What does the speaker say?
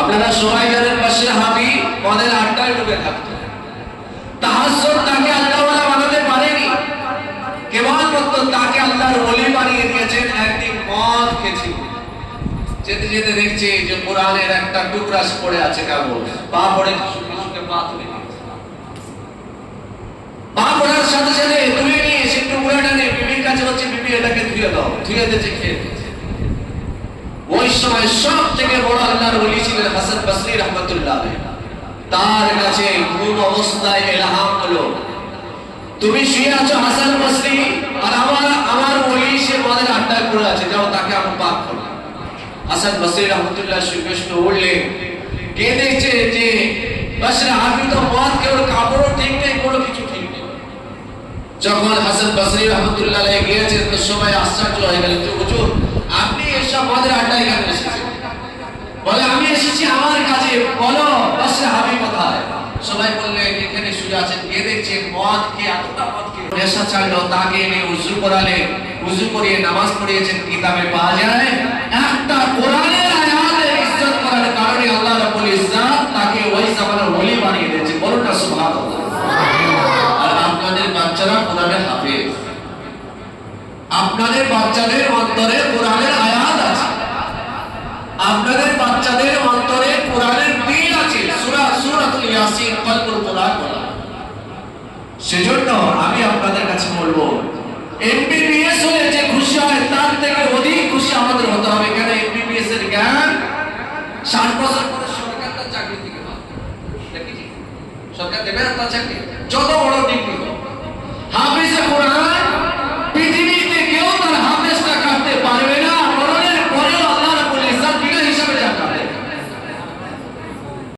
আপনারা জানেন পাশে হাবি মদের আড্ডায় ডুবে থাকতো। তাহাজ্জুদ তাকে বানাতে পারেনি। তাকে আল্লাহর বানিয়ে দিয়েছেন একদিন যেতে যেতে দেখছি যে কোরআনের একটা পড়ে আছে পা পড়ে পা তুলে পা পড়ার সাথে সাথে তুলে নিয়ে সে টুকরাটা নিয়ে বিবির কাছে হচ্ছে বিবি, এটাকে ধুয়ে দাও। ধুয়ে দিয়েছে, খেয়ে ওই সময় সব থেকে বড় আল্লাহর হাসান বসরি রহমতুল্লাহ। তার কাছে ঘুম অবস্থায় এলাহাম হলো? তুমি শুয়ে আছো হাসান বসরি, আর আমার আমার ওলি সে মদের আড্ডায় পড়ে আছে, যাও তাকে আমি পাক করো হাসান বসরি রহমতুল্লাহ শুয়ে উঠলেন কে দেখছে যে বসরে আপনি তো মদ কেউ কাপড়ও ঠিক নেই, কোনো কিছু ঠিক নেই। যখন হাসান বসরি রহমতুল্লাহ গিয়েছেন, তো সবাই আশ্চর্য হয়ে গেলেন যে হুজুর আপনি এসব মদের আড্ডায় কেন এসেছেন বলে আমি এসেছি আমার কাছে বলো বসরে হাবি কোথায় সবাই বললেন এখানে শুয়ে আছেন কে মদ কে মদ কে নেশা ছাড়লো, তাকে এনে উজু করালে উজু করিয়ে নামাজ পড়িয়েছেন, কিতাবে পাওয়া যায়? একটা আয়াতের ইজ্জত করার কারণে আল্লাহ রাব্বুল ইজ্জত তাকে ওই জামানার ওলি বানিয়ে দিয়েছে। সুবহানাল্লাহ। আর আপনাদের বাচ্চারা কোরআনের হাফেজ। আপনাদের বাচ্চাদের অন্তরে কোরআনের আয়াত আছে। আপনাদের সেজন্য আমি আপনাদের কাছে বলব এমবিবিএস হলে যে খুশি হয় তার থেকে অধিক খুশি আমাদের হতে হবে। কেন এমবিবিএস এর জ্ঞান? ষাট বছর পরে সরকার তার চাকরি থেকে সরকার দেবে তার চাকরি। যত বড় ডিগ্রি